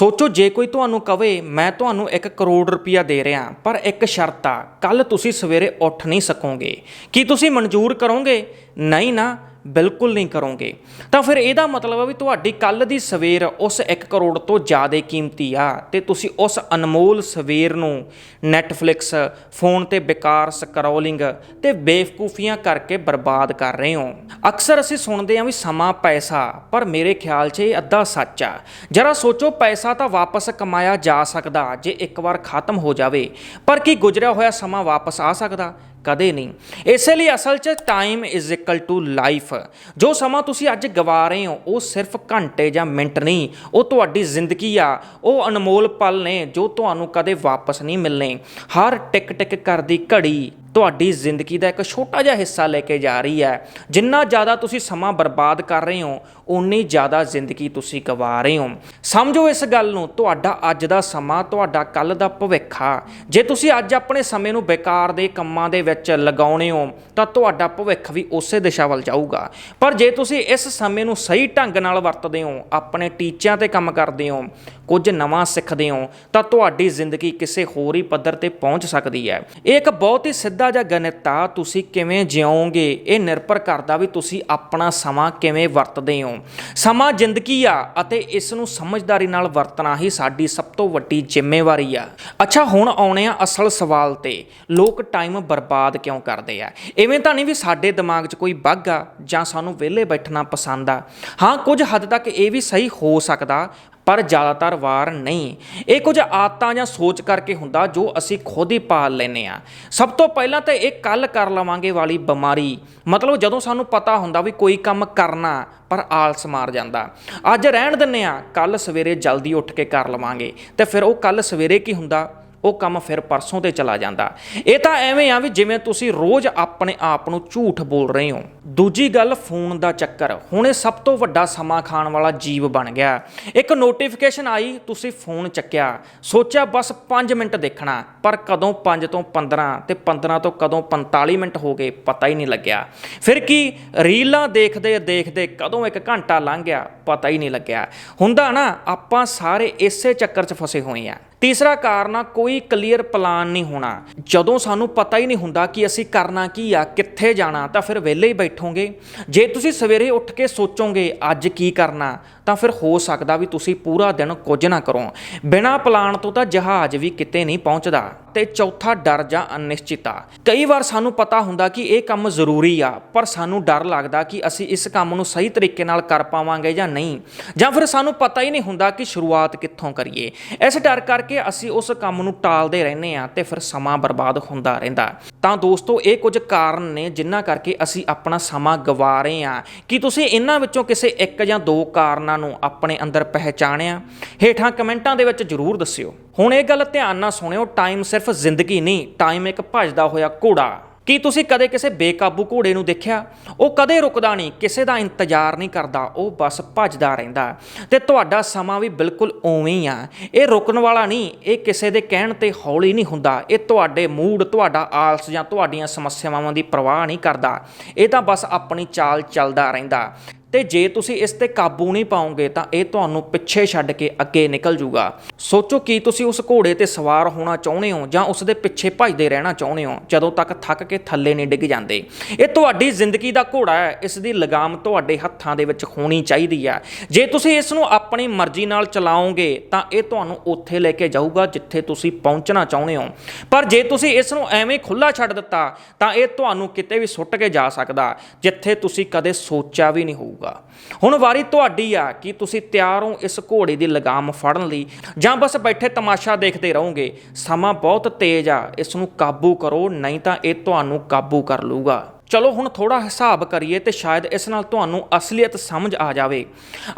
ਸੋਚੋ ਜੇ ਕੋਈ ਤੁਹਾਨੂੰ ਕਵੇ, ਮੈਂ ਤੁਹਾਨੂੰ 1 ਕਰੋੜ ਰੁਪਇਆ ਦੇ ਰਿਹਾ, ਪਰ ਇੱਕ ਸ਼ਰਤ ਆ ਕੱਲ ਤੁਸੀਂ ਸਵੇਰੇ ਉੱਠ ਨਹੀਂ ਸਕੋਗੇ। ਕੀ ਤੁਸੀਂ ਮਨਜ਼ੂਰ ਕਰੋਗੇ? ਨਹੀਂ ਨਾ ਬਿਲਕੁਲ ਨਹੀਂ ਕਰੋਗੇ। ਤਾਂ ਫਿਰ ਇਹਦਾ ਮਤਲਬ ਹੈ ਵੀ ਤੁਹਾਡੀ ਕੱਲ ਦੀ ਸਵੇਰ ਉਸ 1 ਕਰੋੜ ਤੋਂ ਜ਼ਿਆਦਾ ਕੀਮਤੀ ਆ ਤੇ ਤੁਸੀਂ ਉਸ ਅਨਮੋਲ ਸਵੇਰ ਨੂੰ ਨੈਟਫਲਿਕਸ ਫੋਨ ਤੇ ਬੇਕਾਰ ਸਕਰੋਲਿੰਗ ਤੇ ਬੇਵਕੂਫੀਆਂ ਕਰਕੇ ਬਰਬਾਦ ਕਰ ਰਹੇ ਹੋ। ਅਕਸਰ ਅਸੀਂ ਸੁਣਦੇ ਹਾਂ ਵੀ ਸਮਾਂ ਪੈਸਾ, ਪਰ ਮੇਰੇ ਖਿਆਲ 'ਚ ਇਹ ਅੱਧਾ ਸੱਚ ਆ। ਜਰਾ ਸੋਚੋ ਪੈਸਾ ਤਾਂ ਵਾਪਸ ਕਮਾਇਆ ਜਾ ਸਕਦਾ ਜੇ ਇੱਕ ਵਾਰ ਖਤਮ ਹੋ ਜਾਵੇ, ਪਰ ਕੀ ਗੁਜ਼ਰਿਆ ਹੋਇਆ ਸਮਾਂ ਵਾਪਸ ਆ ਸਕਦਾ? ਕਦੇ ਨਹੀਂ। ਇਸੇ ਲਈ ਅਸਲ 'ਚ time is equal to life ਜੋ ਸਮਾਂ ਤੁਸੀਂ ਅੱਜ ਗਵਾ ਰਹੇ ਹੋ, ਉਹ ਸਿਰਫ ਘੰਟੇ ਜਾਂ ਮਿੰਟ ਨਹੀਂ, ਉਹ ਤੁਹਾਡੀ ਜ਼ਿੰਦਗੀ ਆ। ਉਹ ਅਨਮੋਲ ਪਲ ਨੇ ਜੋ ਤੁਹਾਨੂੰ ਕਦੇ ਵਾਪਸ ਨਹੀਂ ਮਿਲਣੇ। ਹਰ ਟਿਕ ਟਿਕ ਕਰਦੀ ਘੜੀ ਤੁਹਾਡੀ ਜ਼ਿੰਦਗੀ ਦਾ ਇੱਕ ਛੋਟਾ ਜਿਹਾ ਹਿੱਸਾ ਲੈ ਕੇ ਜਾ ਰਹੀ ਹੈ। ਜਿੰਨਾ ਜ਼ਿਆਦਾ ਤੁਸੀਂ ਸਮਾਂ ਬਰਬਾਦ ਕਰ ਰਹੇ ਹੋ ਉਨੀ ਜ਼ਿਆਦਾ ਜ਼ਿੰਦਗੀ ਤੁਸੀਂ ਗਵਾ ਰਹੇ ਹੋ। ਸਮਝੋ ਇਸ ਗੱਲ ਨੂੰ, ਤੁਹਾਡਾ ਅੱਜ ਦਾ ਸਮਾਂ, ਤੁਹਾਡਾ ਕੱਲ ਦਾ ਭਵਿੱਖ ਆ। ਜੇ ਤੁਸੀਂ ਅੱਜ ਆਪਣੇ ਸਮੇਂ ਨੂੰ ਬੇਕਾਰ ਦੇ ਕੰਮਾਂ ਦੇ ਵਿੱਚ ਲਗਾਉਣੇ ਹੋ, ਤਾਂ ਤੁਹਾਡਾ ਭਵਿੱਖ ਵੀ ਉਸੇ ਦਿਸ਼ਾ ਵੱਲ ਜਾਊਗਾ। ਪਰ ਜੇ ਤੁਸੀਂ ਇਸ ਸਮੇਂ ਨੂੰ ਸਹੀ ਢੰਗ ਨਾਲ ਵਰਤਦੇ ਹੋ, ਆਪਣੇ ਟੀਚਿਆਂ ਤੇ ਕੰਮ ਕਰਦੇ ਹੋ, ਕੁਝ ਨਵਾਂ ਸਿੱਖਦੇ ਹੋ, ਤਾਂ ਤੁਹਾਡੀ ਜ਼ਿੰਦਗੀ ਕਿਸੇ ਹੋਰ ਹੀ ਪੱਧਰ ਤੇ ਪਹੁੰਚ ਸਕਦੀ ਹੈ। ਇਹ ਇੱਕ ਬਹੁਤ ਹੀ ਸਿੱਧ ਜਿਹਾ ਗਣਿਤ ਆ ਤੁਸੀਂ ਕਿਵੇਂ ਜਿਉਓਗੇ ਇਹ ਨਿਰਭਰ ਕਰਦਾ ਵੀ ਤੁਸੀਂ ਆਪਣਾ ਸਮਾਂ ਕਿਵੇਂ ਵਰਤਦੇ ਹੋ। ਸਮਾਂ ਜ਼ਿੰਦਗੀ ਆ ਅਤੇ ਇਸ ਨੂੰ ਸਮਝਦਾਰੀ ਨਾਲ ਵਰਤਣਾ ਹੀ ਸਾਡੀ ਸਭ ਤੋਂ ਵੱਡੀ ਜ਼ਿੰਮੇਵਾਰੀ ਆ। ਅੱਛਾ, ਹੁਣ ਆਉਣੇ ਆ ਅਸਲ ਸਵਾਲ ਤੇ। ਲੋਕ ਟਾਈਮ ਬਰਬਾਦ ਕਿਉਂ ਕਰਦੇ ਆ? ਐਵੇਂ ਤਾਂ ਨਹੀਂ ਵੀ ਸਾਡੇ ਦਿਮਾਗ 'ਚ ਕੋਈ ਬੱਗ ਆ ਜਾਂ ਸਾਨੂੰ ਵਿਹਲੇ ਬੈਠਣਾ ਪਸੰਦ ਆ। ਹਾਂ, ਕੁਝ ਹੱਦ ਤੱਕ ਇਹ ਵੀ ਸਹੀ ਹੋ ਸਕਦਾ ਪਰ ਜ਼ਿਆਦਾਤਰ ਵਾਰ ਨਹੀਂ। ਇਹ ਕੁਝ ਆਦਤਾਂ ਜਾਂ ਸੋਚ ਕਰਕੇ ਹੁੰਦਾ ਜੋ ਅਸੀਂ ਖੁਦ ਹੀ ਪਾਲ ਲੈਨੇ ਆ ਸਭ ਤੋਂ ਪਹਿਲਾਂ ਤਾਂ ਇਹ ਕੱਲ ਕਰ ਲਵਾਂਗੇ ਵਾਲੀ ਬਿਮਾਰੀ। ਮਤਲਬ ਜਦੋਂ ਸਾਨੂੰ ਪਤਾ ਹੁੰਦਾ ਵੀ ਕੋਈ ਕੰਮ ਕਰਨਾ, ਪਰ ਆਲਸ ਮਾਰ ਜਾਂਦਾ। ਅੱਜ ਰਹਿਣ ਦਿੰਨੇ ਆ ਕੱਲ ਸਵੇਰੇ ਜਲਦੀ ਉੱਠ ਕੇ ਕਰ ਲਵਾਂਗੇ। ਤੇ ਫਿਰ ਉਹ ਕੱਲ ਸਵੇਰੇ ਕੀ ਹੁੰਦਾ? ਉਹ ਕੰਮ ਫਿਰ ਪਰਸੋਂ ਤੇ ਚਲਾ ਜਾਂਦਾ। ਇਹ ਤਾਂ ਐਵੇਂ ਆ ਵੀ ਜਿਵੇਂ ਤੁਸੀਂ ਰੋਜ਼ ਆਪਣੇ ਆਪ ਨੂੰ ਝੂਠ ਬੋਲ ਰਹੇ ਹੋ। ਦੂਜੀ ਗੱਲ ਫੋਨ ਦਾ ਚੱਕਰ। ਹੁਣ ਇਹ ਸਭ ਤੋਂ ਵੱਡਾ ਸਮਾਂ ਖਾਣ ਵਾਲਾ ਜੀਵ ਬਣ ਗਿਆ। ਇੱਕ ਨੋਟੀਫਿਕੇਸ਼ਨ ਆਈ, ਤੁਸੀਂ ਫੋਨ ਚੱਕਿਆ। ਸੋਚਿਆ ਬਸ 5 ਮਿੰਟ ਦੇਖਣਾ, ਪਰ ਕਦੋਂ 5 ਤੋਂ 15 ਤੇ 15 ਤੋਂ ਕਦੋਂ 45 ਮਿੰਟ ਹੋ ਗਏ, ਪਤਾ ਹੀ ਨਹੀਂ ਲੱਗਿਆ। ਫਿਰ ਕੀ, ਰੀਲਾਂ ਦੇਖਦੇ ਦੇਖਦੇ ਕਦੋਂ ਇੱਕ ਘੰਟਾ ਲੰਘ ਗਿਆ, ਪਤਾ ਹੀ ਨਹੀਂ ਲੱਗਿਆ। ਹੁੰਦਾ ਨਾ, ਆਪਾਂ ਸਾਰੇ ਇਸੇ ਚੱਕਰ 'ਚ ਫਸੇ ਹੋਏ ਆ। ਤੀਸਰਾ ਕਾਰਨ ਆ, ਕੋਈ ਕੋਈ ਕਲੀਅਰ ਪਲਾਨ ਨਹੀਂ ਹੋਣਾ। ਜਦੋਂ ਸਾਨੂੰ ਪਤਾ ਹੀ ਨਹੀਂ ਹੁੰਦਾ ਕਿ ਅਸੀਂ ਕਰਨਾ ਕੀ ਆ, ਕਿੱਥੇ ਜਾਣਾ, ਤਾਂ ਫਿਰ ਵਿਹਲੇ ਹੀ ਬੈਠੋਗੇ। ਜੇ ਤੁਸੀਂ ਸਵੇਰੇ ਉੱਠ ਕੇ ਸੋਚੋਗੇ, ਅੱਜ ਕੀ ਕਰਨਾ ਤਾਂ ਫਿਰ ਹੋ ਸਕਦਾ ਵੀ ਤੁਸੀਂ ਪੂਰਾ ਦਿਨ ਕੁਝ ਨਾ ਕਰੋ। ਬਿਨਾਂ ਪਲਾਨ ਤੋਂ ਤਾਂ ਜਹਾਜ਼ ਵੀ ਕਿਤੇ ਨਹੀਂ ਪਹੁੰਚਦਾ। ਤੇ ਚੌਥਾ ਡਰ ਜਾਂ ਅਨਿਸ਼ਚਿਤਤਾ। ਕਈ ਵਾਰ ਸਾਨੂੰ ਪਤਾ ਹੁੰਦਾ ਕਿ ਇਹ ਕੰਮ ਜ਼ਰੂਰੀ ਆ, ਪਰ ਸਾਨੂੰ ਡਰ ਲੱਗਦਾ ਕਿ ਅਸੀਂ ਇਸ ਕੰਮ ਨੂੰ ਸਹੀ ਤਰੀਕੇ ਨਾਲ ਕਰ ਪਾਵਾਂਗੇ ਜਾਂ ਨਹੀਂ। ਜਾਂ ਫਿਰ ਸਾਨੂੰ ਪਤਾ ਹੀ ਨਹੀਂ ਹੁੰਦਾ ਕਿ ਸ਼ੁਰੂਆਤ ਕਿੱਥੋਂ ਕਰੀਏ। ਇਸ ਡਰ ਕਰਕੇ ਅਸੀਂ ਉਸ ਕੰਮ ਨੂੰ ਟਾਲਦੇ ਰਹਿੰਦੇ ਆ ਤੇ ਫਿਰ ਸਮਾਂ ਬਰਬਾਦ ਹੁੰਦਾ ਰਹਿੰਦਾ। ਤਾਂ ਦੋਸਤੋ, ਇਹ ਕੁਝ ਕਾਰਨ ਨੇ ਜਿਨ੍ਹਾਂ ਕਰਕੇ ਅਸੀਂ ਆਪਣਾ ਸਮਾਂ ਗਵਾ ਰਹੇ ਹਾਂ ਕੀ ਤੁਸੀਂ ਇਹਨਾਂ ਵਿੱਚੋਂ ਕਿਸੇ ਇੱਕ ਜਾਂ ਦੋ ਕਾਰਨਾਂ ਨੂੰ ਆਪਣੇ ਅੰਦਰ ਪਹਿਚਾਣਿਆ? ਹੇਠਾਂ ਕਮੈਂਟਾਂ ਦੇ ਵਿੱਚ ਜਰੂਰ ਦੱਸਿਓ। ਹੁਣ ਇਹ ਗੱਲ ਧਿਆਨ ਨਾਲ ਸੁਣਿਓ, ਟਾਈਮ ਸਿਰਫ ਜ਼ਿੰਦਗੀ ਨਹੀਂ, ਟਾਈਮ ਇੱਕ ਭੱਜਦਾ ਹੋਇਆ ਘੋੜਾ। ਕੀ ਤੁਸੀਂ ਕਦੇ ਕਿਸੇ ਬੇਕਾਬੂ ਘੋੜੇ ਨੂੰ ਦੇਖਿਆ? ਉਹ ਕਦੇ ਰੁਕਦਾ ਨਹੀਂ, ਕਿਸੇ ਦਾ ਇੰਤਜ਼ਾਰ ਨਹੀਂ ਕਰਦਾ, ਉਹ ਬਸ ਭੱਜਦਾ ਰਹਿੰਦਾ। ਤੇ ਤੁਹਾਡਾ ਸਮਾਂ ਵੀ ਬਿਲਕੁਲ ਉਵੇਂ ਹੀ ਆ। ਇਹ ਰੁਕਣ ਵਾਲਾ ਨਹੀਂ, ਇਹ ਕਿਸੇ ਦੇ ਕਹਿਣ ਤੇ ਹੌਲੀ ਨਹੀਂ ਹੁੰਦਾ। ਇਹ ਤੁਹਾਡੇ ਮੂਡ, ਤੁਹਾਡਾ ਆਲਸ ਜਾਂ ਤੁਹਾਡੀਆਂ ਸਮੱਸਿਆਵਾਂ ਦੀ ਪਰਵਾਹ ਨਹੀਂ ਕਰਦਾ। ਇਹ ਤਾਂ ਬਸ ਆਪਣੀ ਚਾਲ ਚੱਲਦਾ ਰਹਿੰਦਾ। ਤੇ ਜੇ ਤੁਸੀਂ ਇਸ ਤੇ ਕਾਬੂ ਨਹੀਂ ਪਾਓਗੇ ਤਾਂ ਇਹ ਤੁਹਾਨੂੰ ਪਿੱਛੇ ਛੱਡ ਕੇ ਅੱਗੇ ਨਿਕਲ ਜੂਗਾ। ਸੋਚੋ ਕੀ ਤੁਸੀਂ ਉਸ ਘੋੜੇ ਤੇ ਸਵਾਰ ਹੋਣਾ ਚਾਹੁੰਦੇ ਹੋ ਜਾਂ ਉਸ ਦੇ ਪਿੱਛੇ ਭੱਜਦੇ ਰਹਿਣਾ ਚਾਹੁੰਦੇ ਹੋ, ਜਦੋਂ ਤੱਕ ਥੱਕ ਕੇ ਥੱਲੇ ਨਹੀਂ ਡਿੱਗ ਜਾਂਦੇ। ਇਹ ਤੁਹਾਡੀ ਜ਼ਿੰਦਗੀ ਦਾ ਘੋੜਾ ਹੈ, ਇਸ ਦੀ ਲਗਾਮ ਤੁਹਾਡੇ ਹੱਥਾਂ ਦੇ ਵਿੱਚ ਹੋਣੀ ਚਾਹੀਦੀ ਹੈ। ਜੇ ਤੁਸੀਂ ਇਸ ਨੂੰ ਆਪਣੀ ਮਰਜ਼ੀ ਨਾਲ ਚਲਾਓਗੇ, ਤਾਂ ਇਹ ਤੁਹਾਨੂੰ ਉੱਥੇ ਲੈ ਕੇ ਜਾਊਗਾ ਜਿੱਥੇ ਤੁਸੀਂ ਪਹੁੰਚਣਾ ਚਾਹੁੰਦੇ ਹੋ। ਪਰ ਜੇ ਤੁਸੀਂ ਇਸ ਨੂੰ ਐਵੇਂ ਖੁੱਲਾ ਛੱਡ ਦਿੱਤਾ, ਤਾਂ ਇਹ ਤੁਹਾਨੂੰ ਕਿਤੇ ਵੀ ਸੁੱਟ ਕੇ ਜਾ ਸਕਦਾ, ਜਿੱਥੇ ਤੁਸੀਂ ਕਦੇ ਸੋਚਿਆ ਵੀ ਨਹੀਂ ਹੋਊ। ਹੋਊਗਾ ਹੁਣ ਵਾਰੀ ਤੁਹਾਡੀ ਆ ਕਿ ਤੁਸੀਂ ਤਿਆਰ ਹੋ ਇਸ ਘੋੜੇ ਦੀ ਲਗਾਮ ਫੜਨ ਲਈ ਜਾਂ ਬਸ ਬੈਠੇ ਤਮਾਸ਼ਾ ਦੇਖਦੇ ਰਹੋਗੇ। ਸਮਾਂ ਬਹੁਤ ਤੇਜ਼ ਆ ਇਸ ਨੂੰ ਕਾਬੂ ਕਰੋ, ਨਹੀਂ ਤਾਂ ਇਹ ਤੁਹਾਨੂੰ ਕਾਬੂ ਕਰ ਲੂਗਾ ਚਲੋ ਹੁਣ ਥੋੜਾ ਹਿਸਾਬ ਕਰੀਏ ਤੇ ਸ਼ਾਇਦ ਇਸ ਨਾਲ ਤੁਹਾਨੂੰ ਅਸਲੀਅਤ ਸਮਝ ਆ ਜਾਵੇ।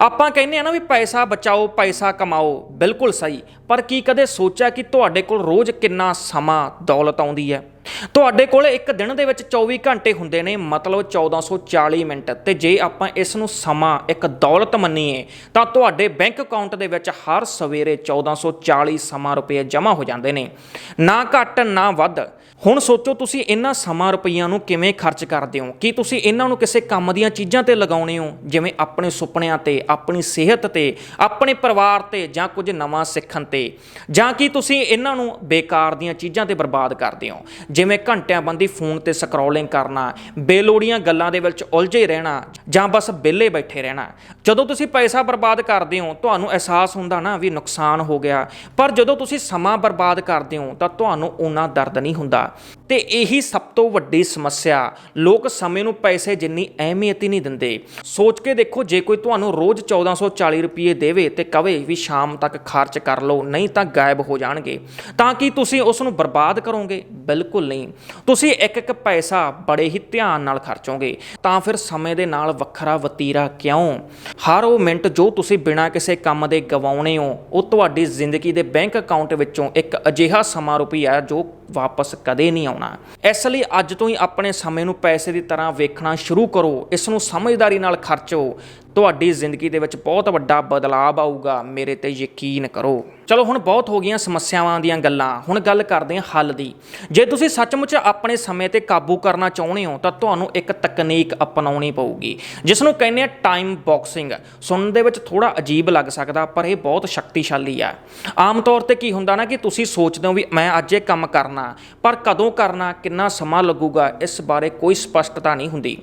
ਆਪਾਂ ਕਹਿੰਦੇ ਆ ਨਾ ਵੀ ਪੈਸਾ ਬਚਾਓ, ਪੈਸਾ ਕਮਾਓ, ਬਿਲਕੁਲ ਸਹੀ। ਪਰ ਕੀ ਕਦੇ ਸੋਚਿਆ ਕਿ ਤੁਹਾਡੇ ਕੋਲ ਰੋਜ਼ ਕਿੰਨਾ ਸਮਾਂ ਦੌਲਤ ਆਉਂਦੀ ਹੈ? ਤੁਹਾਡੇ ਕੋਲ ਇੱਕ ਦਿਨ ਦੇ ਵਿੱਚ 24 ਘੰਟੇ ਹੁੰਦੇ ਨੇ, ਮਤਲਬ 1440 ਮਿੰਟ। ਤੇ ਜੇ ਆਪਾਂ ਇਸ ਨੂੰ ਸਮਾਂ, ਇੱਕ ਦੌਲਤ ਮੰਨੀਏ, ਤਾਂ ਤੁਹਾਡੇ ਬੈਂਕ ਅਕਾਊਂਟ ਦੇ ਵਿੱਚ ਹਰ ਸਵੇਰੇ 1440 ਸਮਾਂ ਰੁਪਏ ਜਮ੍ਹਾਂ ਹੋ ਜਾਂਦੇ ਨੇ। ਨਾ ਘੱਟ, ਨਾ ਵੱਧ। ਹੁਣ ਸੋਚੋ ਤੁਸੀਂ ਇਹਨਾਂ ਸਮਾਂ ਰੁਪਈਆਂ ਨੂੰ ਕਿਵੇਂ ਖਰਚ ਕਰਦੇ ਹੋ? ਕੀ ਤੁਸੀਂ ਇਹਨਾਂ ਨੂੰ ਕਿਸੇ ਕੰਮ ਦੀਆਂ ਚੀਜ਼ਾਂ ਤੇ ਲਗਾਉਣੇ ਹੋ? ਜਿਵੇਂ ਆਪਣੇ ਸੁਪਨਿਆਂ ਤੇ, ਆਪਣੀ ਸਿਹਤ ਤੇ, ਆਪਣੇ ਪਰਿਵਾਰ ਤੇ, ਜਾਂ ਕੁਝ ਨਵਾਂ ਸਿੱਖਣ ਤੇ? ਜਾਂ ਕੀ ਤੁਸੀਂ ਇਹਨਾਂ ਨੂੰ ਬੇਕਾਰ ਦੀਆਂ ਚੀਜ਼ਾਂ ਤੇ ਬਰਬਾਦ ਕਰਦੇ ਹੋ? ਜਿਵੇਂ ਘੰਟਿਆਂ ਬੰਦੀ ਫੋਨ ਤੇ ਸਕਰੋਲਿੰਗ ਕਰਨਾ, ਬੇਲੋੜੀਆਂ ਗੱਲਾਂ ਦੇ ਵਿੱਚ ਉਲਝੇ ਰਹਿਣਾ, ਜਾਂ ਬਸ ਵਿਹਲੇ ਬੈਠੇ ਰਹਿਣਾ। ਜਦੋਂ ਤੁਸੀਂ ਪੈਸਾ ਬਰਬਾਦ ਕਰਦੇ ਹੋ, ਤੁਹਾਨੂੰ ਅਹਿਸਾਸ ਹੁੰਦਾ ਨਾ ਵੀ ਨੁਕਸਾਨ ਹੋ ਗਿਆ। ਪਰ ਜਦੋਂ ਤੁਸੀਂ ਸਮਾਂ ਬਰਬਾਦ ਕਰਦੇ ਹੋ, ਤਾਂ ਤੁਹਾਨੂੰ ਉਹਨਾਂ ਦਰਦ ਨਹੀਂ ਹੁੰਦਾ। ਤੇ ਇਹੀ ਸਭ ਤੋਂ ਵੱਡੀ ਸਮੱਸਿਆ, ਲੋਕ ਸਮੇਂ ਨੂੰ ਪੈਸੇ ਜਿੰਨੀ ਅਹਿਮੀਅਤ ਹੀ ਨਹੀਂ ਦਿੰਦੇ। ਸੋਚ ਕੇ ਦੇਖੋ, ਜੇ ਕੋਈ ਤੁਹਾਨੂੰ ਰੋਜ਼ 1440 ਰੁਪਏ ਦੇਵੇ ਤੇ ਕਵੇ ਵੀ ਸ਼ਾਮ ਤੱਕ ਖਰਚ ਕਰ ਲਓ, ਨਹੀਂ ਤਾਂ ਗਾਇਬ ਹੋ ਜਾਣਗੇ। ਤਾਂ ਕਿ ਤੁਸੀਂ ਉਸ ਨੂੰ ਬਰਬਾਦ ਕਰੋਗੇ? ਬਿਲਕੁਲ ਨਹੀਂ। ਤੁਸੀਂ ਇੱਕ ਇੱਕ ਪੈਸਾ ਬੜੇ ਹੀ ਧਿਆਨ ਨਾਲ ਖਰਚੋਗੇ। ਤਾਂ ਫਿਰ ਸਮੇਂ ਦੇ ਨਾਲ ਵੱਖਰਾ ਵਤੀਰਾ ਕਿਉਂ? ਹਰ ਉਹ ਮਿੰਟ ਜੋ ਤੁਸੀਂ ਬਿਨਾਂ ਕਿਸੇ ਕੰਮ ਦੇ ਗਵਾਉਣੇ ਹੋ, ਉਹ ਤੁਹਾਡੀ ਜ਼ਿੰਦਗੀ ਦੇ ਬੈਂਕ ਅਕਾਊਂਟ ਵਿੱਚੋਂ ਇੱਕ ਅਜਿਹਾ ਸਮਾਂ ਰੁਪਈਆ ਜੋ ਵਾਪਸ ਕਦੇ ਨਹੀਂ ਆਉਣਾ। ਇਸ ਲਈ ਅੱਜ ਤੋਂ ਹੀ ਆਪਣੇ ਸਮੇਂ ਨੂੰ ਪੈਸੇ ਦੀ ਤਰ੍ਹਾਂ ਵੇਖਣਾ ਸ਼ੁਰੂ ਕਰੋ। ਇਸ ਨੂੰ ਸਮਝਦਾਰੀ ਨਾਲ ਖਰਚੋ। ਤੁਹਾਡੀ ਜ਼ਿੰਦਗੀ ਦੇ ਵਿੱਚ ਬਹੁਤ ਵੱਡਾ ਬਦਲਾਅ ਆਊਗਾ। ਮੇਰੇ ਤੇ ਯਕੀਨ ਕਰੋ। ਚਲੋ ਹੁਣ ਬਹੁਤ ਹੋ ਗਈਆਂ ਸਮੱਸਿਆਵਾਂ ਦੀਆਂ ਗੱਲਾਂ। ਹੁਣ ਗੱਲ ਕਰਦੇ ਹਾਂ ਹੱਲ ਦੀ। ਜੇ ਤੁਸੀਂ ਸੱਚਮੁੱਚ ਆਪਣੇ ਸਮੇਂ ਤੇ ਕਾਬੂ ਕਰਨਾ ਚਾਹੁੰਦੇ ਹੋ, ਤਾਂ ਤੁਹਾਨੂੰ ਇੱਕ ਤਕਨੀਕ ਅਪਣਾਉਣੀ ਪਊਗੀ। ਜਿਸ ਨੂੰ ਕਹਿੰਦੇ ਆ ਟਾਈਮ ਬਾਕਸਿੰਗ ਸੁਣਨ ਦੇ ਵਿੱਚ ਥੋੜਾ ਅਜੀਬ ਲੱਗ ਸਕਦਾ, ਪਰ ਇਹ ਬਹੁਤ ਸ਼ਕਤੀਸ਼ਾਲੀ ਆ। ਆਮ ਤੌਰ ਤੇ ਕੀ ਹੁੰਦਾ ਨਾ ਕਿ ਤੁਸੀਂ ਸੋਚਦੇ ਹੋ ਵੀ ਮੈਂ ਅੱਜ ਇਹ ਕੰਮ ਕਰਨਾ, ਪਰ ਕਦੋਂ ਕਰਨਾ, ਕਿੰਨਾ ਸਮਾਂ ਲੱਗੂਗਾ, ਇਸ ਬਾਰੇ ਕੋਈ ਸਪਸ਼ਟਤਾ ਨਹੀਂ ਹੁੰਦੀ।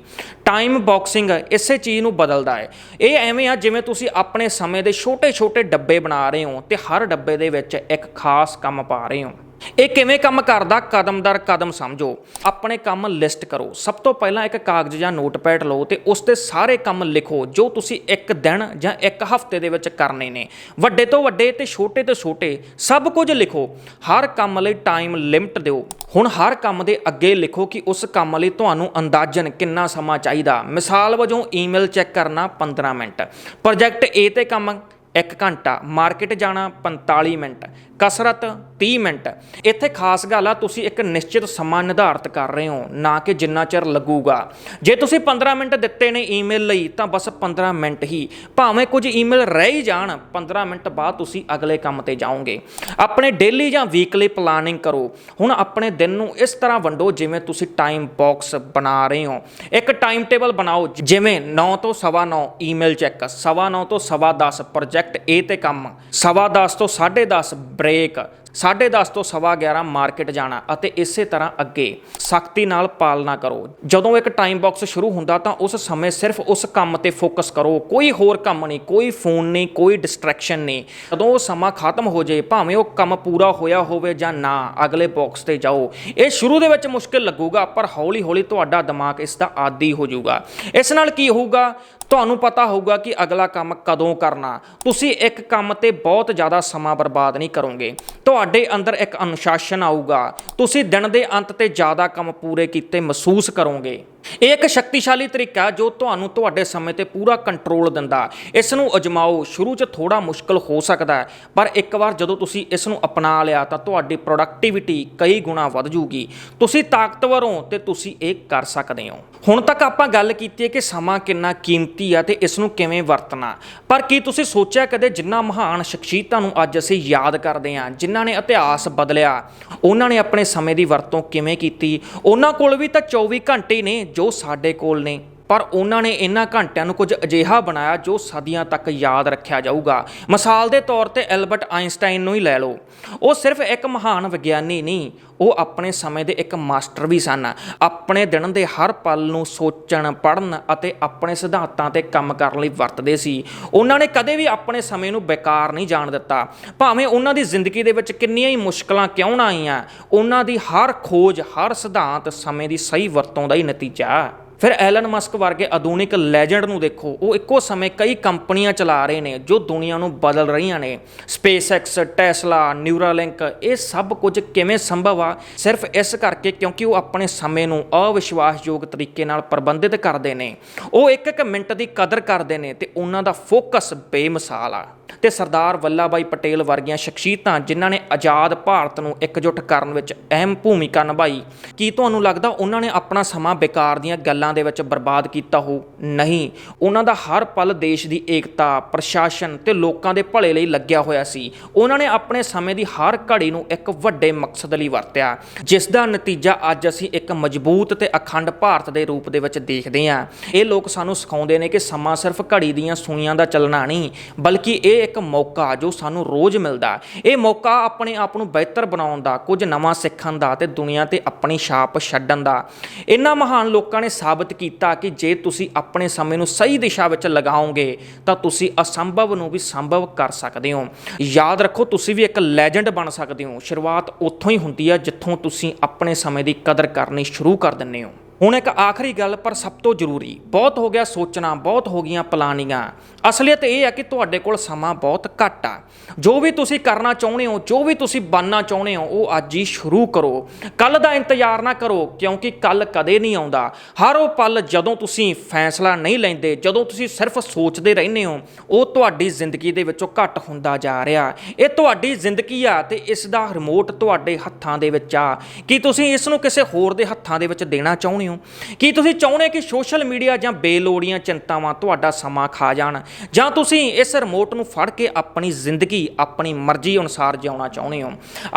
ਟਾਈਮ ਬਾਕਸਿੰਗ ਇਸੇ ਚੀਜ਼ ਨੂੰ ਬਦਲਦਾ ਹੈ। ਇਹ ਐਵੇਂ ਆ ਜਿਵੇਂ ਤੁਸੀਂ ਆਪਣੇ ਸਮੇਂ ਦੇ ਛੋਟੇ-ਛੋਟੇ ਡੱਬੇ ਬਣਾ ਰਹੇ ਹੋ ਤੇ ਹਰ ਡੱਬੇ ਦੇ ਵਿੱਚ ਇੱਕ ਖਾਸ ਕੰਮ ਪਾ ਰਹੇ ਹੋ। ਇਹ ਕਿਵੇਂ ਕੰਮ ਕਰਦਾ? ਕਦਮ ਦਰ ਕਦਮ ਸਮਝੋ। ਆਪਣੇ ਕੰਮ ਲਿਸਟ ਕਰੋ। ਸਭ ਤੋਂ ਪਹਿਲਾਂ ਇੱਕ ਕਾਗਜ਼ ਜਾਂ ਨੋਟਪੈਡ ਲਓ ਤੇ ਉਸ ਤੇ ਸਾਰੇ ਕੰਮ ਲਿਖੋ ਜੋ ਤੁਸੀਂ ਇੱਕ ਦਿਨ ਜਾਂ ਇੱਕ ਹਫ਼ਤੇ ਦੇ ਵਿੱਚ ਕਰਨੇ ਨੇ। ਵੱਡੇ ਤੋਂ ਵੱਡੇ ਤੇ ਛੋਟੇ ਤੋਂ ਛੋਟੇ ਸਭ ਕੁਝ ਲਿਖੋ। ਹਰ ਕੰਮ ਲਈ ਟਾਈਮ ਲਿਮਟ ਦਿਓ। ਹੁਣ ਹਰ ਕੰਮ ਦੇ ਅੱਗੇ ਲਿਖੋ ਕਿ ਉਸ ਕੰਮ ਲਈ ਤੁਹਾਨੂੰ ਅੰਦਾਜ਼ਨ ਕਿੰਨਾ ਸਮਾਂ ਚਾਹੀਦਾ। ਮਿਸਾਲ ਵਜੋਂ ਈਮੇਲ ਚੈੱਕ ਕਰਨਾ 15 ਮਿੰਟ। ਪ੍ਰੋਜੈਕਟ A ਤੇ ਕੰਮ ਇੱਕ ਘੰਟਾ। ਮਾਰਕੀਟ ਜਾਣਾ 45 ਮਿੰਟ। ਕਸਰਤ 30 ਮਿੰਟ। ਇੱਥੇ ਖਾਸ ਗੱਲ ਆ, ਤੁਸੀਂ ਇੱਕ ਨਿਸ਼ਚਿਤ ਸਮਾਂ ਨਿਰਧਾਰਤ ਕਰ ਰਹੇ ਹੋ, ਨਾ ਕਿ ਜਿੰਨਾ ਚਿਰ ਲੱਗੂਗਾ। ਜੇ ਤੁਸੀਂ 15 ਮਿੰਟ ਦਿੱਤੇ ਨੇ ਈਮੇਲ ਲਈ, ਤਾਂ ਬਸ 15 ਮਿੰਟ ਹੀ। ਭਾਵੇਂ ਕੁਝ ਈਮੇਲ ਰਹਿ ਹੀ ਜਾਣ 15 ਮਿੰਟ ਬਾਅਦ ਤੁਸੀਂ ਅਗਲੇ ਕੰਮ ਤੇ ਜਾਓਗੇ। ਆਪਣੇ ਡੇਲੀ ਜਾਂ ਵੀਕਲੀ ਪਲਾਨਿੰਗ ਕਰੋ। ਹੁਣ ਆਪਣੇ ਦਿਨ ਨੂੰ ਇਸ ਤਰ੍ਹਾਂ ਵੰਡੋ, ਜਿਵੇਂ ਤੁਸੀਂ ਟਾਈਮ ਬਾਕਸ ਬਣਾ ਰਹੇ ਹੋ। ਇੱਕ ਟਾਈਮ ਟੇਬਲ ਬਣਾਓ, ਜਿਵੇਂ 9 ਤੋਂ 9:30 ਈਮੇਲ ਚੈੱਕ 9:30 ਤੋਂ 10:30 ਪ੍ਰੋਜੈਕਟ A ਤੇ ਕੰਮ 10:30 ਤੋਂ 10:30 break 10:30 ਤੋਂ 11:30 ਮਾਰਕੀਟ ਜਾਣਾ ਅਤੇ ਇਸੇ ਤਰ੍ਹਾਂ ਅੱਗੇ। ਸਖਤੀ ਨਾਲ ਪਾਲਣਾ ਕਰੋ। ਜਦੋਂ ਇੱਕ ਟਾਈਮ ਬਾਕਸ ਸ਼ੁਰੂ ਹੁੰਦਾ ਤਾਂ ਉਸ ਸਮੇਂ ਸਿਰਫ ਉਸ ਕੰਮ ਤੇ ਫੋਕਸ ਕਰੋ। ਕੋਈ ਹੋਰ ਕੰਮ ਨਹੀਂ, ਕੋਈ ਫੋਨ ਨਹੀਂ, ਕੋਈ ਡਿਸਟਰੈਕਸ਼ਨ ਨਹੀਂ। ਜਦੋਂ ਉਹ ਸਮਾਂ ਖਤਮ ਹੋ ਜਾਏ, ਭਾਵੇਂ ਉਹ ਕੰਮ ਪੂਰਾ ਹੋਇਆ ਹੋਵੇ ਜਾਂ ਨਾ, ਅਗਲੇ ਬਾਕਸ ਤੇ ਜਾਓ। ਇਹ ਸ਼ੁਰੂ ਦੇ ਵਿੱਚ ਮੁਸ਼ਕਿਲ ਲੱਗੂਗਾ, ਪਰ ਹੌਲੀ-ਹੌਲੀ ਤੁਹਾਡਾ ਦਿਮਾਗ ਇਸ ਦਾ ਆਦੀ ਹੋ ਜਾਊਗਾ। ਇਸ ਨਾਲ ਕੀ ਹੋਊਗਾ? ਤੁਹਾਨੂੰ ਪਤਾ ਹੋਊਗਾ ਕਿ ਅਗਲਾ ਕੰਮ ਕਦੋਂ ਕਰਨਾ। ਤੁਸੀਂ ਇੱਕ ਕੰਮ ਤੇ ਬਹੁਤ ਜ਼ਿਆਦਾ ਸਮਾਂ ਬਰਬਾਦ ਨਹੀਂ ਕਰੋਗੇ। ਤੁਹਾਡੇ ਅੰਦਰ ਇੱਕ ਅਨੁਸ਼ਾਸਨ ਆਊਗਾ। ਤੁਸੀਂ ਦਿਨ ਦੇ ਅੰਤ ਤੇ ਜ਼ਿਆਦਾ ਕੰਮ ਪੂਰੇ ਕੀਤੇ ਮਹਿਸੂਸ ਕਰੋਗੇ। ਇਹ ਇੱਕ ਸ਼ਕਤੀਸ਼ਾਲੀ ਤਰੀਕਾ ਜੋ ਤੁਹਾਨੂੰ ਤੁਹਾਡੇ ਸਮੇਂ ਤੇ ਪੂਰਾ ਕੰਟਰੋਲ ਦਿੰਦਾ। ਇਸ ਨੂੰ ਅਜਮਾਓ, ਸ਼ੁਰੂ 'ਚ ਥੋੜਾ ਮੁਸ਼ਕਲ ਹੋ ਸਕਦਾ ਪਰ ਇੱਕ ਵਾਰ ਜਦੋਂ ਤੁਸੀਂ ਇਸ ਨੂੰ ਅਪਣਾ ਲਿਆ ਤਾਂ ਤੁਹਾਡੀ ਪ੍ਰੋਡਕਟਿਵਿਟੀ ਕਈ ਗੁਣਾ ਵੱਧ ਜੂਗੀ। ਤੁਸੀਂ ਤਾਕਤਵਰ ਹੋ ਤੇ ਤੁਸੀਂ ਇਹ ਕਰ ਸਕਦੇ ਹੋ। ਹੁਣ ਤੱਕ ਆਪਾਂ ਗੱਲ ਕੀਤੀ ਹੈ ਕਿ ਸਮਾਂ ਕਿੰਨਾ ਕੀਮਤੀ ਆ ਤੇ ਇਸ ਨੂੰ ਕਿਵੇਂ ਵਰਤਣਾ। ਪਰ ਕੀ ਤੁਸੀਂ ਸੋਚਿਆ ਕਦੇ ਜਿੰਨਾ ਮਹਾਨ ਸ਼ਖਸੀਅਤਾਂ ਨੂੰ ਅੱਜ ਅਸੀਂ ਯਾਦ ਕਰਦੇ ਹਾਂ, ਜਿਨ੍ਹਾਂ ਨੇ ਇਤਿਹਾਸ ਬਦਲਿਆ, ਉਹਨਾਂ ਨੇ ਆਪਣੇ ਸਮੇਂ ਦੀ ਵਰਤੋਂ ਕਿਵੇਂ ਕੀਤੀ? ਉਹਨਾਂ ਕੋਲ ਵੀ ਤਾਂ 24 ਘੰਟੇ ਹੀ ਨੇ ਜੋ ਸਾਡੇ ਕੋਲ ਨੇ ਪਰ ਉਹਨਾਂ ਨੇ ਇਹਨਾਂ ਘੰਟਿਆਂ ਨੂੰ ਕੁਝ ਅਜਿਹਾ ਬਣਾਇਆ ਜੋ ਸਦੀਆਂ ਤੱਕ ਯਾਦ ਰੱਖਿਆ ਜਾਊਗਾ। ਮਿਸਾਲ ਦੇ ਤੌਰ ਤੇ ਐਲਬਰਟ ਆਇਨਸਟਾਈਨ ਨੂੰ ਹੀ ਲੈ ਲਓ। ਉਹ ਸਿਰਫ ਇੱਕ ਮਹਾਨ ਵਿਗਿਆਨੀ ਨਹੀਂ, ਉਹ ਆਪਣੇ ਸਮੇਂ ਦੇ ਇੱਕ ਮਾਸਟਰ ਵੀ ਸਨ। ਆਪਣੇ ਦਿਨ ਦੇ ਹਰ ਪਲ ਨੂੰ ਸੋਚਣ, ਪੜ੍ਹਨ ਅਤੇ ਆਪਣੇ ਸਿਧਾਂਤਾਂ ਤੇ ਕੰਮ ਕਰਨ ਲਈ ਵਰਤਦੇ ਸੀ। ਉਹਨਾਂ ਨੇ ਕਦੇ ਵੀ ਆਪਣੇ ਸਮੇਂ ਨੂੰ ਬੇਕਾਰ ਨਹੀਂ ਜਾਣ ਦਿੱਤਾ। ਭਾਵੇਂ ਉਹਨਾਂ ਦੀ ਜ਼ਿੰਦਗੀ ਦੇ ਵਿੱਚ ਕਿੰਨੀਆਂ ਹੀ ਮੁਸ਼ਕਲਾਂ ਕਿਉਂ ਨਾ ਆਈਆਂ, ਉਹਨਾਂ ਦੀ ਹਰ ਖੋਜ, ਹਰ ਸਿਧਾਂਤ ਸਮੇਂ ਦੀ ਸਹੀ ਵਰਤੋਂ ਦਾ ਹੀ ਨਤੀਜਾ। ਫਿਰ ਐਲਨ ਮਸਕ ਵਰਗੇ ਆਧੁਨਿਕ ਲੈਜੈਂਡ ਨੂੰ ਦੇਖੋ, ਉਹ ਇੱਕੋ ਸਮੇਂ ਕਈ ਕੰਪਨੀਆਂ ਚਲਾ ਰਹੇ ਨੇ ਜੋ ਦੁਨੀਆ ਨੂੰ ਬਦਲ ਰਹੀਆਂ ਨੇ। ਸਪੇਸਐਕਸ ਟੈਸਲਾ ਨਿਊਰਾਲਿੰਕ ਇਹ ਸਭ ਕੁਝ ਕਿਵੇਂ ਸੰਭਵ ਆ? ਸਿਰਫ ਇਸ ਕਰਕੇ ਕਿਉਂਕਿ ਉਹ ਆਪਣੇ ਸਮੇਂ ਨੂੰ ਅਵਿਸ਼ਵਾਸਯੋਗ ਤਰੀਕੇ ਨਾਲ ਪ੍ਰਬੰਧਿਤ ਕਰਦੇ ਨੇ। ਉਹ ਇੱਕ ਇੱਕ ਮਿੰਟ ਦੀ ਕਦਰ ਕਰਦੇ ਨੇ ਤੇ ਉਹਨਾਂ ਦਾ ਫੋਕਸ ਬੇਮਿਸਾਲ ਆ। ਤੇ ਸਰਦਾਰ ਵੱਲਾ ਬਾਈ ਪਟੇਲ ਵਰਗੀਆਂ ਸ਼ਖਸੀਅਤਾਂ ਜਿਨ੍ਹਾਂ ਨੇ ਆਜ਼ਾਦ ਭਾਰਤ ਨੂੰ ਇਕਜੁੱਟ ਕਰਨ ਵਿੱਚ ਅਹਿਮ ਭੂਮਿਕਾ ਨਿਭਾਈ, ਕੀ ਤੁਹਾਨੂੰ ਲੱਗਦਾ ਉਹਨਾਂ ਨੇ ਆਪਣਾ ਸਮਾਂ ਬੇਕਾਰ ਦੀਆਂ ਗੱਲਾਂ ਦੇ ਵਿੱਚ ਬਰਬਾਦ ਕੀਤਾ ਹੋ? ਨਹੀਂ। ਉਹਨਾਂ ਦਾ ਹਰ ਪਲ ਦੇਸ਼ ਦੀ ਏਕਤਾ, ਪ੍ਰਸ਼ਾਸਨ ਤੇ ਲੋਕਾਂ ਦੇ ਭਲੇ ਲਈ ਲੱਗਿਆ ਹੋਇਆ ਸੀ। ਉਹਨਾਂ ਨੇ ਆਪਣੇ ਸਮੇਂ ਦੀ ਹਰ ਘੜੀ ਨੂੰ ਇੱਕ ਵੱਡੇ ਮਕਸਦ ਲਈ ਵਰਤਿਆ, ਜਿਸ ਦਾ ਨਤੀਜਾ ਅੱਜ ਅਸੀਂ ਇੱਕ ਮਜ਼ਬੂਤ ਤੇ ਅਖੰਡ ਭਾਰਤ ਦੇ ਰੂਪ ਦੇ ਵਿੱਚ ਦੇਖਦੇ ਹਾਂ। ਇਹ ਲੋਕ ਸਾਨੂੰ ਸਿਖਾਉਂਦੇ ਨੇ ਕਿ ਸਮਾਂ ਸਿਰਫ ਘੜੀ ਦੀਆਂ ਸੂਈਆਂ ਦਾ ਚੱਲਣਾ ਨਹੀਂ, ਬਲਕਿ ਇਹ ਇੱਕ ਮੌਕਾ ਜੋ ਸਾਨੂੰ ਰੋਜ਼ ਮਿਲਦਾ ਇਹ ਮੌਕਾ ਆਪਣੇ ਆਪ ਨੂੰ ਬਿਹਤਰ ਬਣਾਉਣ ਦਾ, ਕੁਝ ਨਵਾਂ ਸਿੱਖਣ ਦਾ ਤੇ ਦੁਨੀਆ ਤੇ ਆਪਣੀ ਛਾਪ ਛੱਡਣ ਦਾ। ਇਹਨਾਂ ਮਹਾਨ ਲੋਕਾਂ ਨੇ ਸਾਬਤ ਕੀਤਾ ਕਿ ਜੇ ਤੁਸੀਂ ਆਪਣੇ ਸਮੇਂ ਨੂੰ ਸਹੀ ਦਿਸ਼ਾ ਵਿੱਚ ਲਗਾਓਗੇ, ਤਾਂ ਤੁਸੀਂ ਅਸੰਭਵ ਨੂੰ ਵੀ ਸੰਭਵ ਕਰ ਸਕਦੇ ਹੋ। ਯਾਦ ਰੱਖੋ, ਤੁਸੀਂ ਵੀ ਇੱਕ ਲੈਜੈਂਡ ਬਣ ਸਕਦੇ ਹੋ। ਸ਼ੁਰੂਆਤ ਉੱਥੋਂ ਹੀ ਹੁੰਦੀ ਹੈ ਜਿੱਥੋਂ ਤੁਸੀਂ ਆਪਣੇ ਸਮੇਂ ਦੀ ਕਦਰ ਕਰਨੀ ਸ਼ੁਰੂ ਕਰ ਦਿੰਦੇ ਹੋ। ਹੁਣ ਇੱਕ ਆਖਰੀ ਗੱਲ, ਪਰ ਸਭ ਤੋਂ ਜ਼ਰੂਰੀ, ਬਹੁਤ ਹੋ ਗਿਆ ਸੋਚਣਾ, ਬਹੁਤ ਹੋ ਗਈਆਂ ਪਲਾਨਿੰਗਾਂ ਅਸਲੀਅਤ ਇਹ ਆ ਕਿ ਤੁਹਾਡੇ ਕੋਲ ਸਮਾਂ ਬਹੁਤ ਘੱਟ ਆ। ਜੋ ਵੀ ਤੁਸੀਂ ਕਰਨਾ ਚਾਹੁੰਦੇ ਹੋ, ਜੋ ਵੀ ਤੁਸੀਂ ਬਣਨਾ ਚਾਹੁੰਦੇ ਹੋ, ਉਹ ਅੱਜ ਹੀ ਸ਼ੁਰੂ ਕਰੋ। ਕੱਲ ਦਾ ਇੰਤਜ਼ਾਰ ਨਾ ਕਰੋ, ਕਿਉਂਕਿ ਕੱਲ ਕਦੇ ਨਹੀਂ ਆਉਂਦਾ। ਹਰ ਉਹ ਪਲ ਜਦੋਂ ਤੁਸੀਂ ਫੈਸਲਾ ਨਹੀਂ ਲੈਂਦੇ, ਜਦੋਂ ਤੁਸੀਂ ਸਿਰਫ ਸੋਚਦੇ ਰਹਿੰਦੇ ਹੋ, ਉਹ ਤੁਹਾਡੀ ਜ਼ਿੰਦਗੀ ਦੇ ਵਿੱਚੋਂ ਘੱਟ ਹੁੰਦਾ ਜਾ ਰਿਹਾ। ਇਹ ਤੁਹਾਡੀ ਜ਼ਿੰਦਗੀ ਆ ਤੇ ਇਸ ਦਾ ਰਿਮੋਟ ਤੁਹਾਡੇ ਹੱਥਾਂ ਦੇ ਵਿੱਚ ਆ। ਕੀ ਤੁਸੀਂ ਇਸ ਨੂੰ ਕਿਸੇ ਹੋਰ ਦੇ ਹੱਥਾਂ ਦੇ ਵਿੱਚ ਦੇਣਾ ਚਾਹੁੰਦੇ ਹੋ। ਕੀ ਤੁਸੀਂ ਚਾਹੁੰਦੇ ਕਿ ਸੋਸ਼ਲ ਮੀਡੀਆ ਜਾਂ ਬੇਲੋੜੀਆਂ ਚਿੰਤਾਵਾਂ ਤੁਹਾਡਾ ਸਮਾਂ ਖਾ ਜਾਣ? ਜਾਂ ਤੁਸੀਂ ਇਸ ਰਿਮੋਟ ਨੂੰ ਫੜ ਕੇ ਆਪਣੀ ਜ਼ਿੰਦਗੀ, ਆਪਣੀ ਮਰਜ਼ੀ ਅਨੁਸਾਰ ਜਿਉਣਾ ਚਾਹੁੰਦੇ ਹੋ?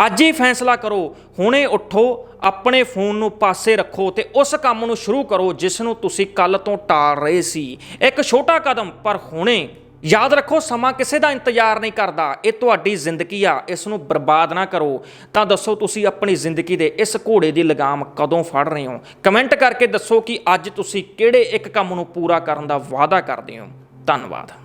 ਅੱਜ ਹੀ ਫੈਸਲਾ ਕਰੋ, ਹੁਣੇ ਉੱਠੋ, ਆਪਣੇ ਫੋਨ ਨੂੰ ਪਾਸੇ ਰੱਖੋ ਤੇ ਉਸ ਕੰਮ ਨੂੰ ਸ਼ੁਰੂ ਕਰੋ ਜਿਸ ਨੂੰ ਤੁਸੀਂ ਕੱਲ ਤੋਂ ਟਾਲ ਰਹੇ ਸੀ। ਇੱਕ ਛੋਟਾ ਕਦਮ, ਪਰ ਹੁਣੇ ਯਾਦ ਰੱਖੋ, ਸਮਾਂ ਕਿਸੇ ਦਾ ਇੰਤਜ਼ਾਰ ਨਹੀਂ ਕਰਦਾ। ਇਹ ਤੁਹਾਡੀ ਜ਼ਿੰਦਗੀ ਆ, ਇਸ ਨੂੰ ਬਰਬਾਦ ਨਾ ਕਰੋ। ਤਾਂ ਦੱਸੋ, ਤੁਸੀਂ ਆਪਣੀ ਜ਼ਿੰਦਗੀ ਦੇ ਇਸ ਘੋੜੇ ਦੀ ਲਗਾਮ ਕਦੋਂ ਫੜ ਰਹੇ ਹੋ? ਕਮੈਂਟ ਕਰਕੇ ਦੱਸੋ ਕਿ ਅੱਜ ਤੁਸੀਂ ਕਿਹੜੇ ਇੱਕ ਕੰਮ ਨੂੰ ਪੂਰਾ ਕਰਨ ਦਾ ਵਾਅਦਾ ਕਰਦੇ ਹੋ। ਧੰਨਵਾਦ।